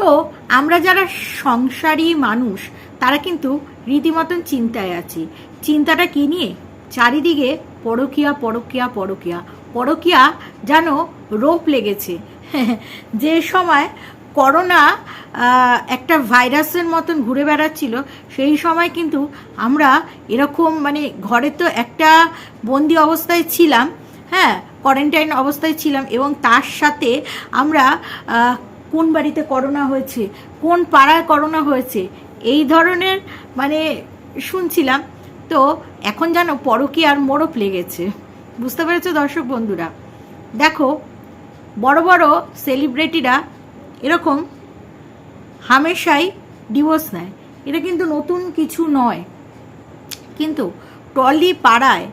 তো আমরা যারা সংসারী মানুষ, তারা কিন্তু রীতিমতন চিন্তায় আছি। চিন্তাটা কি নিয়ে? চারিদিকে পরকিয়া পরকিয়া পরকিয়া। পরকিয়া যেন রোপ লেগেছে। যে সময় করোনা একটা ভাইরাসের মতন ঘুরে বেড়াচ্ছিল, সেই সময় কিন্তু আমরা এরকম মানে ঘরে তো একটা বন্দি অবস্থায় ছিলাম হ্যাঁ কোয়ারেন্টাইন অবস্থায় ছিলাম এবং তার সাথে আমরা কোন বাড়িতে করোনা হয়েছে, কোন পাড়ায় করোনা হয়েছে, এই ধরনের মানে শুনছিলাম। তো এখন যেন পরকি আর মোড়ক লেগেছে। বুঝতে পেরেছ দর্শক বন্ধুরা? দেখো, বড় বড় সেলিব্রিটিরা এরকম হামেশাই ডিভোর্স নেয়। এটা কিন্তু নতুন কিছু নয়। কিন্তু টলি পাড়ায়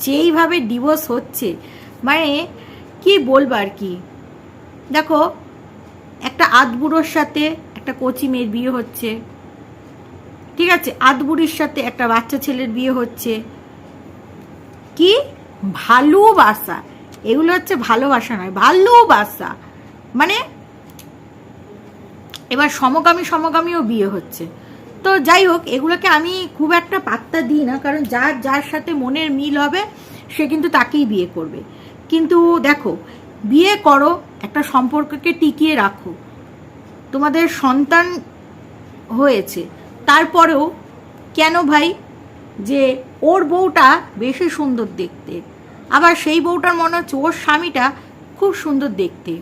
যেইভাবে ডিভোর্স হচ্ছে মানে কি বলবার কি? দেখো একটা আধবুড়োর সাথে একটা কচি মেয়ের বিয়ে হচ্ছে। ঠিক আছে? আধবুড়ির সাথে একটা বাচ্চা ছেলের বিয়ে হচ্ছে। কি? ভালোবাসা। এগুলো হচ্ছে ভালোবাসা নয়, ভালোবাসা। মানে এবার সমগামী সমগামীও বিয়ে হচ্ছে। তো যাই হোক, এগুলোকে আমি খুব একটা পাত্তা দিই না, কারণ যার যার সাথে মনের মিল হবে, সে কিন্তু তাকেই বিয়ে করবে। কিন্তু দেখো বিয়ে করো, একটা সম্পর্ককে টিকিয়ে রাখো। তোমাদের সন্তান হয়েছে। তারপরেও কেন ভাই যে ওর বউটা বেশি সুন্দর দেখতে? আবার সেই বউটার মনে হচ্ছে ওর স্বামীটা খুব সুন্দর দেখতে।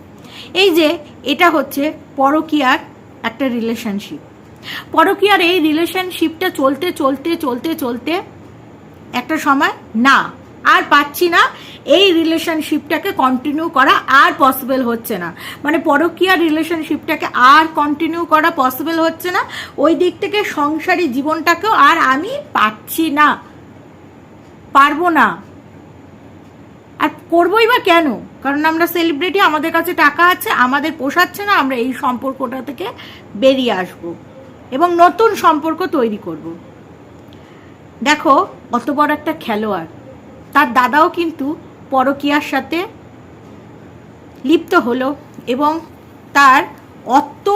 এই যে, এটা হচ্ছে পরকীয়ার একটা রিলেশনশিপ পরকীয়ার এই রিলেশনশিপটা চলতে চলতে চলতে চলতে একটা সময় না আর পাচ্ছি না। এই রিলেশনশিপটাকে কন্টিনিউ করা আর পসিবল হচ্ছে না। মানে পরকীয়া রিলেশনশিপটাকে আর কন্টিনিউ করা পসিবল হচ্ছে না। ওই দিক থেকে সংসারী জীবনটাকেও আর আমি পাচ্ছি না। পারব না। আর করবোই বা কেন? কারণ আমরা সেলিব্রিটি আমাদের কাছে টাকা আছে, আমাদের পোষাচ্ছে না, আমরা এই সম্পর্কটা থেকে বেরিয়ে আসব এবং নতুন সম্পর্ক তৈরি করব। দেখো, অত বড় একটা খেলোয়াড়। তার দাদাও কিন্তু পরকিয়ার সাথে লিপ্ত হলো এবং তার অত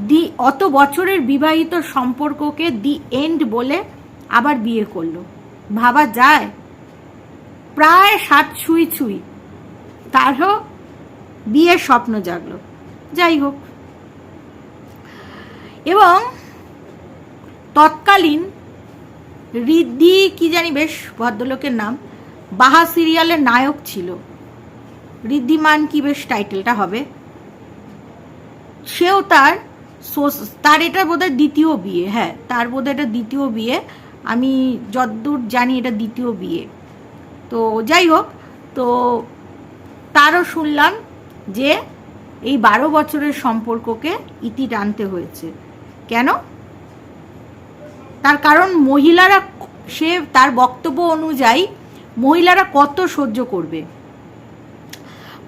দি, অত বছরের বিবাহিত সম্পর্ককে দি এন্ড বলে আবার বিয়ে করল। ভাবা যায়? প্রায় সাত ছুঁই ছুঁই। তারও বিয়ের স্বপ্ন জাগলো। যাই হোক। এবং তৎকালীন রিদ্ধি, কি জানি বেশ ভদ্রলোকের নাম, বাহা সিরিয়ালের নায়ক ছিল। ঋদ্ধিমান কি বেশ টাইটেলটা হবে? সেও তার তার এটা বোধহয় দ্বিতীয় বিয়ে হ্যাঁ তার বোধহয় এটা দ্বিতীয় বিয়ে। আমি যদ্দূর জানি এটা দ্বিতীয় বিয়ে। তো যাই হোক, তো তারও শুনলাম যে এই বারো বছরের সম্পর্ককে ইতি টানতে হয়েছে। কেন? তার কারণ মহিলারা সে তার বক্তব্য অনুযায়ী মহিলারা কত সহ্য করবে?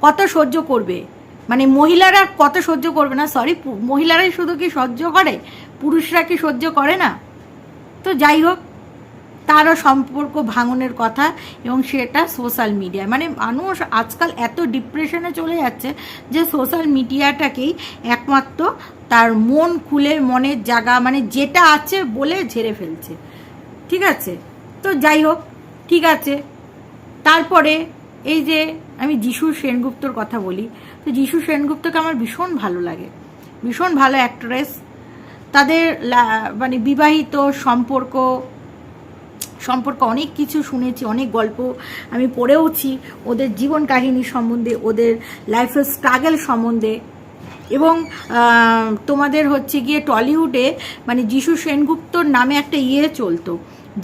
কত সহ্য করবে? মানে মহিলারা কত সহ্য করবে না? সরি মহিলারাই শুধু কি সহ্য করে? পুরুষরা কি সহ্য করে না? তো যাই হোক তারও সম্পর্ক ভাঙনের কথা এবং সেটা সোশ্যাল মিডিয়ায় মানে মানুষ আজকাল এত ডিপ্রেশনে চলে যাচ্ছে যে সোশ্যাল মিডিয়াটাকেই একমাত্র তার মন খুলে মনের জায়গা মানে যেটা আছে বলে ঝেড়ে ফেলছে। ঠিক আছে? তো যাই হোক, ঠিক আছে। তারপরে এই যে আমি যিশু সেনগুপ্তর কথা বলি, তো যিশু সেনগুপ্তকে আমার ভীষণ ভালো লাগে। ভীষণ ভালো অ্যাক্ট্রেস তাদের মানে বিবাহিত সম্পর্ক সম্পর্কে অনেক কিছু শুনেছি, অনেক গল্প আমি পড়েওছি ওদের জীবন কাহিনী সম্বন্ধে, ওদের লাইফের স্ট্রাগল সম্বন্ধে। এবং তোমাদের হচ্ছে গিয়ে টলিউডে মানে যিশু সেনগুপ্তর নামে একটা ইয়ে চলতো,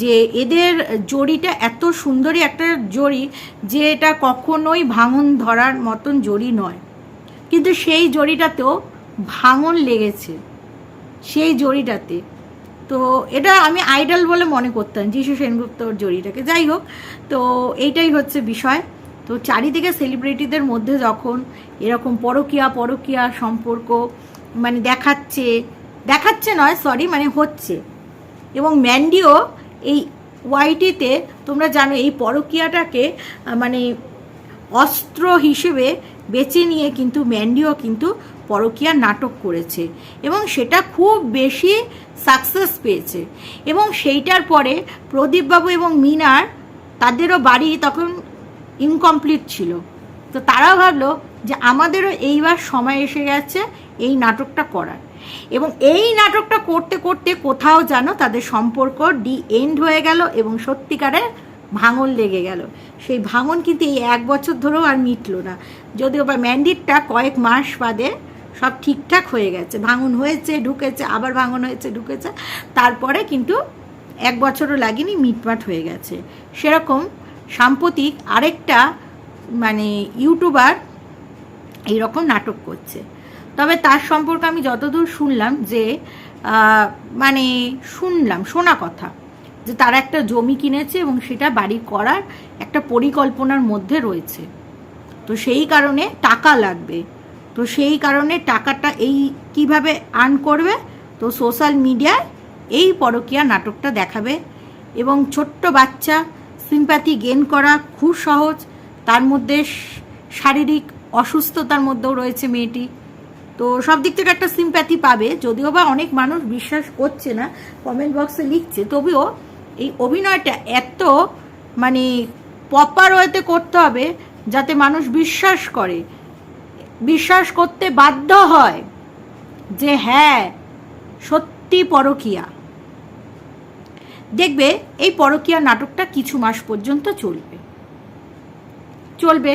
যে এদের জড়িটা এত সুন্দরী একটা জড়ি যে এটা কখনোই ভাঙন ধরার মতন জড়ি নয়। কিন্তু সেই জড়িটাতেও ভাঙন লেগেছে। সেই জড়িটাতে তো এটা আমি আইডল বলে মনে করতাম, যিশু সেনগুপ্তর জড়িটাকে। যাই হোক, তো এইটাই হচ্ছে বিষয়। তো চারিদিকে সেলিব্রিটিদের মধ্যে যখন এরকম পরকিয়া পরকিয়া সম্পর্ক মানে দেখাচ্ছে দেখাচ্ছে নয় সরি মানে হচ্ছে। এবং ম্যান্ডিও এই ওয়াইটিতে, তোমরা জানো, এই পরকিয়াটাকে মানে অস্ত্র হিসেবে বেছে নিয়ে কিন্তু ম্যান্ডিও কিন্তু পরকীয়া নাটক করেছে এবং সেটা খুব বেশি সাকসেস পেয়েছে। এবং সেইটার পরে প্রদীপবাবু এবং মিনার তাদেরও বাড়ি তখন ইনকমপ্লিট ছিল। তো তারা ভাবলো যে আমাদেরও এইবার সময় এসে গেছে এই নাটকটা করার। এবং এই নাটকটা করতে করতে কোথাও যেন তাদের সম্পর্ক ডি এন্ড হয়ে গেল এবং সত্যিকারের ভাঙন লেগে গেল। সেই ভাঙন কিন্তু এই এক বছর ধরেও আর মিটলো না। যদিও বা ম্যান্ডিটটা কয়েক মাস বাদে সব ঠিকঠাক হয়ে গেছে। ভাঙন হয়েছে, ঢুকেছে, আবার ভাঙন হয়েছে, ঢুকেছে। তারপরে কিন্তু এক বছরও লাগেনি, মিটমাট হয়ে গেছে। সেরকম সাম্প্রতিক আরেকটা মানে ইউটিউবার এইরকম নাটক করছে। তবে তার সম্পর্কে আমি যতদূর শুনলাম যে মানে শুনলাম, শোনা কথা যে তারা একটা জমি কিনেছে এবং সেটা বাড়ি করার একটা পরিকল্পনার মধ্যে রয়েছে। তো সেই কারণে টাকা লাগবে। তো সেই কারণে টাকাটা এই কীভাবে আর্ন করবে, তো সোশ্যাল মিডিয়ায় এই পরকীয়া নাটকটা দেখাবে। এবং ছোট্ট বাচ্চা সিম্প্যাথি গেন করা খুব সহজ। তার মধ্যে শারীরিক অসুস্থতার মধ্যেও রয়েছে মেয়েটি। তো সব দিক থেকে একটা সিম্প্যাথি পাবে। যদিও বা অনেক মানুষ বিশ্বাস করছে না কমেন্ট বক্সে লিখছে, তবুও এই অভিনয়টা এত মানে প্রপার ওয়েতে করতে হবে, যাতে মানুষ বিশ্বাস করে। বিশ্বাস করতে বাধ্য হয় যে হ্যাঁ সত্যি পরকিয়া। দেখবে এই পরকিয়া নাটকটা কিছু মাস পর্যন্ত চলবে। চলবে।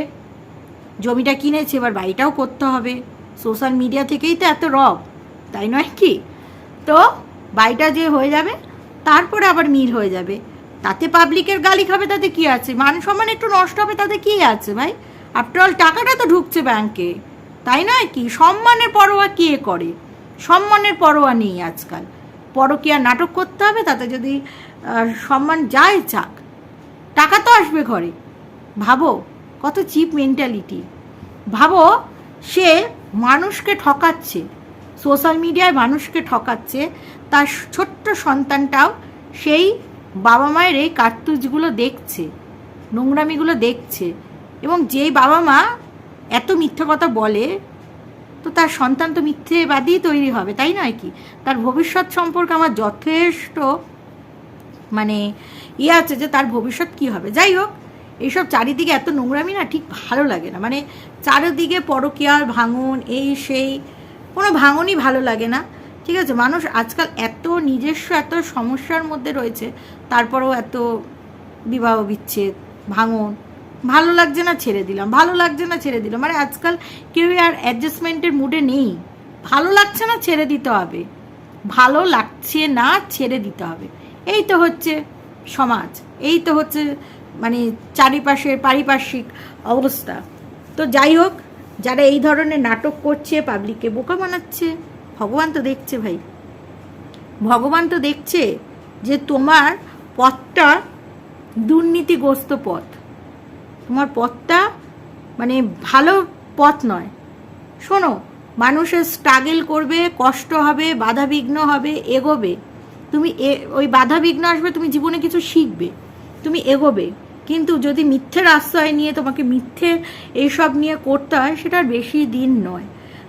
জমিটা কিনেছে, এবার বাড়িটাও করতে হবে। সোশ্যাল মিডিয়া থেকেই তো এত রব, তাই নয় কি? তো বাড়িটা যে হয়ে যাবে, তারপরে আবার মিল হয়ে যাবে। তাতে পাবলিকের গালি খাবে, তাতে কি আছে? মান সম্মান একটু নষ্ট হবে, তাতে কি আছে ভাই? আফটার অল টাকাটা তো ঢুকছে ব্যাংকে তাই নয় কি? সম্মানের পরোয়া কে করে? সম্মানের পরোয়া নেই আজকাল। পরকীয়া নাটক করতে হবে, তাতে যদি সম্মান যায় চাক, টাকা তো আসবে ঘরে। ভাবো, কত চিপ মেন্টালিটি। ভাবো, সে মানুষকে ঠকাচ্ছে, সোশ্যাল মিডিয়ায় মানুষকে ঠকাচ্ছে, তার ছোট্ট সন্তানটাও সেই বাবা মায়ের এই কার্তুজগুলো দেখছে, নোংরামিগুলো দেখছে এবং যেই বাবা মা এত মিথ্যা কথা বলে, তো তার সন্তান তো মিথ্যেবাদী তৈরি হবে, তাই নয় কি? তার ভবিষ্যৎ সম্পর্কে আমার যথেষ্ট মানে ইয়ে আছে যে তার ভবিষ্যৎ কি হবে। যাই হোক, এইসব চারিদিকে এত নোংরামি না ঠিক ভালো লাগে না। মানে চারিদিকে পরকীয়ার ভাঙন, এই সেই, কোনো ভাঙনই ভালো লাগে না। ঠিক আছে, মানুষ আজকাল এত নিজস্ব এত সমস্যার মধ্যে রয়েছে, তারপরেও এত বিবাহ বিচ্ছেদ, ভাঙন ভালো লাগছে না ছেড়ে দিলাম, ভালো লাগছে না ছেড়ে দিলাম। মানে আজকাল কেউ আর অ্যাডজাস্টমেন্টের মুডে নেই। ভালো লাগছে না ছেড়ে দিতে হবে। ভালো লাগছে না ছেড়ে দিতে হবে। এই তো হচ্ছে সমাজ। এই তো হচ্ছে মানে চারিপাশের পারিপার্শ্বিক অবস্থা। তো যাই হোক, যারা এই ধরনের নাটক করছে পাবলিককে বোকা বানাচ্ছে, ভগবান তো দেখছে ভাই। ভগবান তো দেখছে যে তোমার পথটা দুর্নীতিগ্রস্ত পথ। তোমার পথটা মানে ভালো পথ নয়। শোনো, মানুষের স্ট্রাগল করবে, কষ্ট হবে বাধা বিঘ্ন হবে, এগোবে। তুমি এ- ওই বাধা বিঘ্ন আসবে, তুমি জীবনে কিছু শিখবে। তুমি এগোবে। কিন্তু যদি মিথ্যের আশ্রয় নিয়ে তোমাকে মিথ্যে এইসব নিয়ে করতে হয় সেটার বেশি দিন নয়।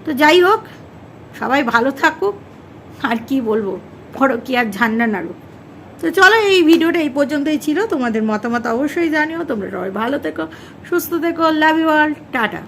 তো যাই হোক, সবাই ভালো থাকুক। আর কি বলব? বড় কি আর ঝান্ডা নাড়ুক। তো চলো এই ভিডিওটা এই পর্যন্তই ছিল। তোমাদের মতামত অবশ্যই জানিও। তোমরা সবাই ভালো থেকো, সুস্থ থেকো লাভ ইউ অল টাটা।